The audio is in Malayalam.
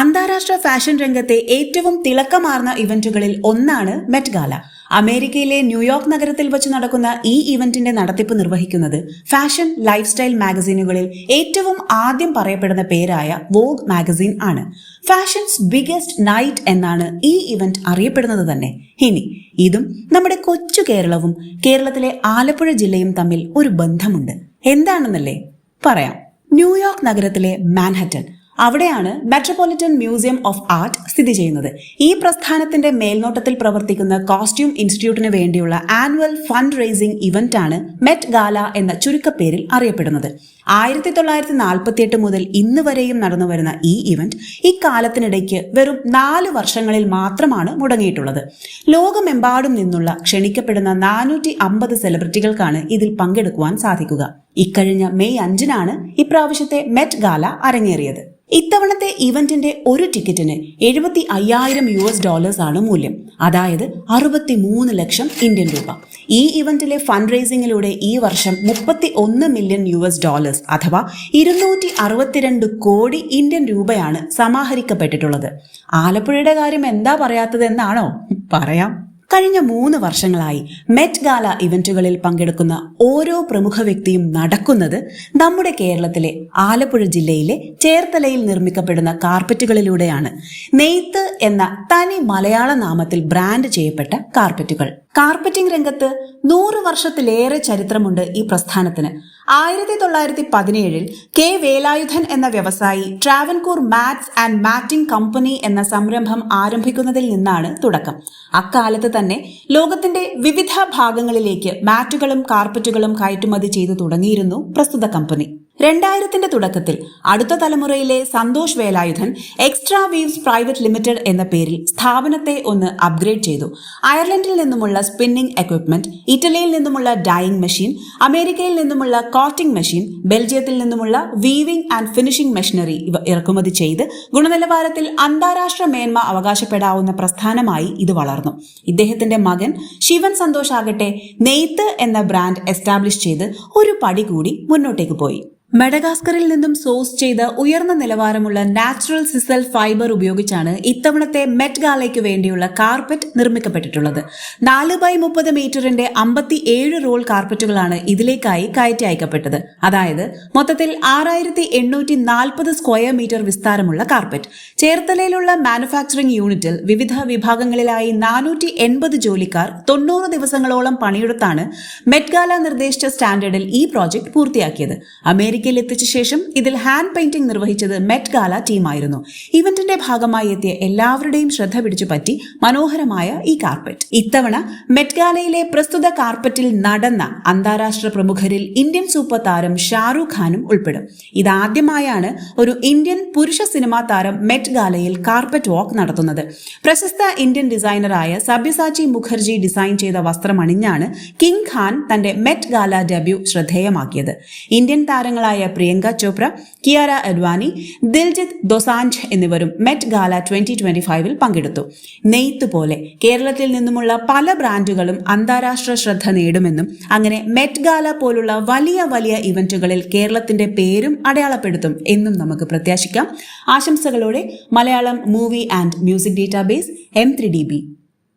അന്താരാഷ്ട്ര ഫാഷൻ രംഗത്തെ ഏറ്റവും തിളക്കമാർന്ന ഇവന്റുകളിൽ ഒന്നാണ് മെറ്റ് ഗാല. അമേരിക്കയിലെ ന്യൂയോർക്ക് നഗരത്തിൽ വെച്ച് നടക്കുന്ന ഈ ഇവന്റിന്റെ നടത്തിപ്പ് നിർവഹിക്കുന്നത് ഫാഷൻ ലൈഫ് സ്റ്റൈൽ മാഗസീനുകളിൽ ഏറ്റവും ആദ്യം പറയപ്പെടുന്ന പേരായ വോഗ് മാഗസീൻ ആണ്. ഫാഷൻസ് ബിഗസ്റ്റ് നൈറ്റ് എന്നാണ് ഈ ഇവന്റ് അറിയപ്പെടുന്നത് തന്നെ. ഇനി ഇതും നമ്മുടെ കൊച്ചു കേരളവും കേരളത്തിലെ ആലപ്പുഴ ജില്ലയും തമ്മിൽ ഒരു ബന്ധമുണ്ട്. എന്താണെന്നല്ലേ? പറയാം. ന്യൂയോർക്ക് നഗരത്തിലെ മാൻഹറ്റൻ അവിടെയാണ് മെട്രോപൊളിറ്റൻ മ്യൂസിയം ഓഫ് ആർട്ട് സ്ഥിതി ചെയ്യുന്നത്. ഈ പ്രസ്ഥാനത്തിന്റെ മേൽനോട്ടത്തിൽ പ്രവർത്തിക്കുന്ന കോസ്റ്റ്യൂം ഇൻസ്റ്റിറ്റ്യൂട്ടിന് വേണ്ടിയുള്ള ആനുവൽ ഫണ്ട് റേസിംഗ് ഇവന്റ് ആണ് മെറ്റ് ഗാല എന്ന ചുരുക്കപ്പേരിൽ അറിയപ്പെടുന്നത്. ആയിരത്തി തൊള്ളായിരത്തി നാൽപ്പത്തി എട്ട് മുതൽ ഇന്ന് വരെയും നടന്നു വരുന്ന ഈ ഇവന്റ് ഇക്കാലത്തിനിടയ്ക്ക് വെറും നാല് വർഷങ്ങളിൽ മാത്രമാണ് മുടങ്ങിയിട്ടുള്ളത്. ലോകമെമ്പാടും നിന്നുള്ള ക്ഷണിക്കപ്പെടുന്ന നാനൂറ്റി അമ്പത് സെലിബ്രിറ്റികൾക്കാണ് ഇതിൽ പങ്കെടുക്കുവാൻ സാധിക്കുക. ഇക്കഴിഞ്ഞ മെയ് അഞ്ചിനാണ് ഇപ്രാവശ്യത്തെ മെറ്റ് ഗാല അരങ്ങേറിയത്. ഇത്തവണത്തെ ഇവന്റിന്റെ ഒരു ടിക്കറ്റിന് എഴുപത്തി അയ്യായിരം യു എസ് ഡോളേഴ്സ് ആണ് മൂല്യം. അതായത് അറുപത്തി മൂന്ന് ലക്ഷം ഇന്ത്യൻ രൂപ. ഈ ഇവന്റിലെ ഫണ്ട് റേസിംഗിലൂടെ ഈ വർഷം മുപ്പത്തി ഒന്ന് മില്യൺ യു എസ് ഡോളേഴ്സ് അഥവാ ഇരുന്നൂറ്റി അറുപത്തിരണ്ട് കോടി ഇന്ത്യൻ രൂപയാണ് സമാഹരിക്കപ്പെട്ടിട്ടുള്ളത്. ആലപ്പുഴയുടെ കാര്യം എന്താ പറയാത്തതെന്നാണോ? പറയാം. കഴിഞ്ഞ മൂന്ന് വർഷങ്ങളായി മെറ്റ് ഗാല ഇവന്റുകളിൽ പങ്കെടുക്കുന്ന ഓരോ പ്രമുഖ വ്യക്തിയും നടക്കുന്നത് നമ്മുടെ കേരളത്തിലെ ആലപ്പുഴ ജില്ലയിലെ ചേർത്തലയിൽ നിർമ്മിക്കപ്പെടുന്ന കാർപ്പറ്റുകളിലൂടെയാണ്. നെയ്ത്ത് എന്ന തനി മലയാള നാമത്തിൽ ബ്രാൻഡ് ചെയ്യപ്പെട്ട കാർപ്പറ്റുകൾ. കാർപ്പറ്റിംഗ് രംഗത്ത് നൂറ് വർഷത്തിലേറെ ചരിത്രമുണ്ട് ഈ പ്രസ്ഥാനത്തിന്. ആയിരത്തി തൊള്ളായിരത്തി പതിനേഴിൽ കെ വേലായുധൻ എന്ന വ്യവസായി Travancore mats and matting company എന്ന സംരംഭം ആരംഭിക്കുന്നതിൽ നിന്നാണ് തുടക്കം. അക്കാലത്ത് തന്നെ ലോകത്തിന്റെ വിവിധ ഭാഗങ്ങളിലേക്ക് മാറ്റുകളും കാർപ്പറ്റുകളും കയറ്റുമതി ചെയ്തു തുടങ്ങിയിരുന്നു പ്രസ്തുത കമ്പനി. രണ്ടായിരത്തിന്റെ തുടക്കത്തിൽ അടുത്ത തലമുറയിലെ Santhosh Velayudhan extra weaves private limited എന്ന പേരിൽ സ്ഥാപനത്തെ ഒന്ന് അപ്ഗ്രേഡ് ചെയ്തു. അയർലൻഡിൽ നിന്നുമുള്ള സ്പിന്നിംഗ് എക്വിപ്മെന്റ് ഇറ്റലിയിൽ നിന്നുമുള്ള ഡൈയിങ് മെഷീൻ അമേരിക്കയിൽ നിന്നുമുള്ള കോട്ടിംഗ് മെഷീൻ ബെൽജിയത്തിൽ നിന്നുമുള്ള വീവിംഗ് ആൻഡ് ഫിനിഷിംഗ് മെഷീനറി ഇവ ഇറക്കുമതി ചെയ്ത് ഗുണനിലവാരത്തിൽ അന്താരാഷ്ട്ര മേന്മ അവകാശപ്പെടാവുന്ന പ്രസ്ഥാനമായി ഇത് വളർന്നു. ഇദ്ദേഹത്തിന്റെ മകൻ ശിവൻ സന്തോഷ് ആകട്ടെ നെയ്ത്ത് എന്ന ബ്രാൻഡ് എസ്റ്റാബ്ലിഷ് ചെയ്ത് ഒരു പടി കൂടി മുന്നോട്ടേക്ക് പോയി. മെഡഗാസ്കറിൽ നിന്നും സോഴ്സ് ചെയ്ത് ഉയർന്ന നിലവാരമുള്ള നാച്ചുറൽ സിസൽ ഫൈബർ ഉപയോഗിച്ചാണ് ഇത്തവണത്തെ മെറ്റ് ഗാലയ്ക്ക് വേണ്ടിയുള്ള കാർപ്പറ്റ് നിർമ്മിക്കപ്പെട്ടിട്ടുള്ളത്. നാല് ബൈ മുപ്പത് മീറ്ററിന്റെ അമ്പത്തി ഏഴ് റോൾ കാർപ്പറ്റുകളാണ് ഇതിലേക്കായി കയറ്റി അയക്കപ്പെട്ടത്. അതായത് മൊത്തത്തിൽ ആറായിരത്തി എണ്ണൂറ്റി നാൽപ്പത് സ്ക്വയർ മീറ്റർ വിസ്താരമുള്ള കാർപ്പറ്റ്. ചേർത്തലയിലുള്ള മാനുഫാക്ചറിംഗ് യൂണിറ്റിൽ വിവിധ വിഭാഗങ്ങളിലായി നാനൂറ്റി എൺപത് ജോലിക്കാർ തൊണ്ണൂറ് ദിവസങ്ങളോളം പണിയെടുത്താണ് മെറ്റ്ഗാല നിർദ്ദേശിച്ച സ്റ്റാൻഡേർഡിൽ ഈ പ്രോജക്ട് പൂർത്തിയാക്കിയത്. അമേരിക്കയിൽ എത്തിച്ച ശേഷം ഇതിൽ ഹാൻഡ് പെയിന്റിംഗ് നിർവഹിച്ചത് മെറ്റ് ഗാല ടീമായിരുന്നു ഇവന്റിന്റെ ഭാഗമായി എത്തിയ എല്ലാവരുടെയും ശ്രദ്ധ പിടിച്ചു പറ്റി മനോഹരമായ ഈ കാർപ്പറ്റ് ഇത്തവണ മെറ്റ് ഗാലയിലെ പ്രസ്തുത കാർപ്പറ്റിൽ നടന്ന അന്താരാഷ്ട്ര പ്രമുഖരിൽ ഇന്ത്യൻ സൂപ്പർ താരം ഷാറൂഖ് ഖാനും ഉൾപ്പെടും. ഇതാദ്യമായാണ് ഒരു ഇന്ത്യൻ പുരുഷ സിനിമാ താരം മെറ്റ് ഗാലയിൽ കാർപ്പറ്റ് വാക്ക് നടത്തുന്നത്. പ്രശസ്ത ഇന്ത്യൻ ഡിസൈനറായ സബ്യസാചി മുഖർജി ഡിസൈൻ ചെയ്ത വസ്ത്രമണിഞ്ഞാണ് കിങ് ഖാൻ തന്റെ മെറ്റ് ഗാല ഡെബ്യൂ ശ്രദ്ധേയമാക്കിയത്. ഇന്ത്യൻ താരങ്ങളായ പ്രിയങ്ക ചോപ്ര കിയാര അഡ്വാനി ദിൽജിത് ദൊസാഞ്ച് എന്നിവരും മെറ്റ് ഗാല ട്വന്റി ട്വന്റി ഫൈവിൽ പങ്കെടുത്തു. നെയ്ത്ത് പോലെ കേരളത്തിൽ നിന്നുമുള്ള പല ബ്രാൻഡുകളും അന്താരാഷ്ട്ര ശ്രദ്ധ നേടുമെന്നും അങ്ങനെ മെറ്റ് ഗാല പോലുള്ള വലിയ വലിയ ഇവന്റുകളിൽ കേരളത്തിന്റെ പേരും അടയാളപ്പെടുത്തും എന്നും നമുക്ക് പ്രത്യാശിക്കാം. ആശംസകളോടെ Malayalam movie and music database M three D B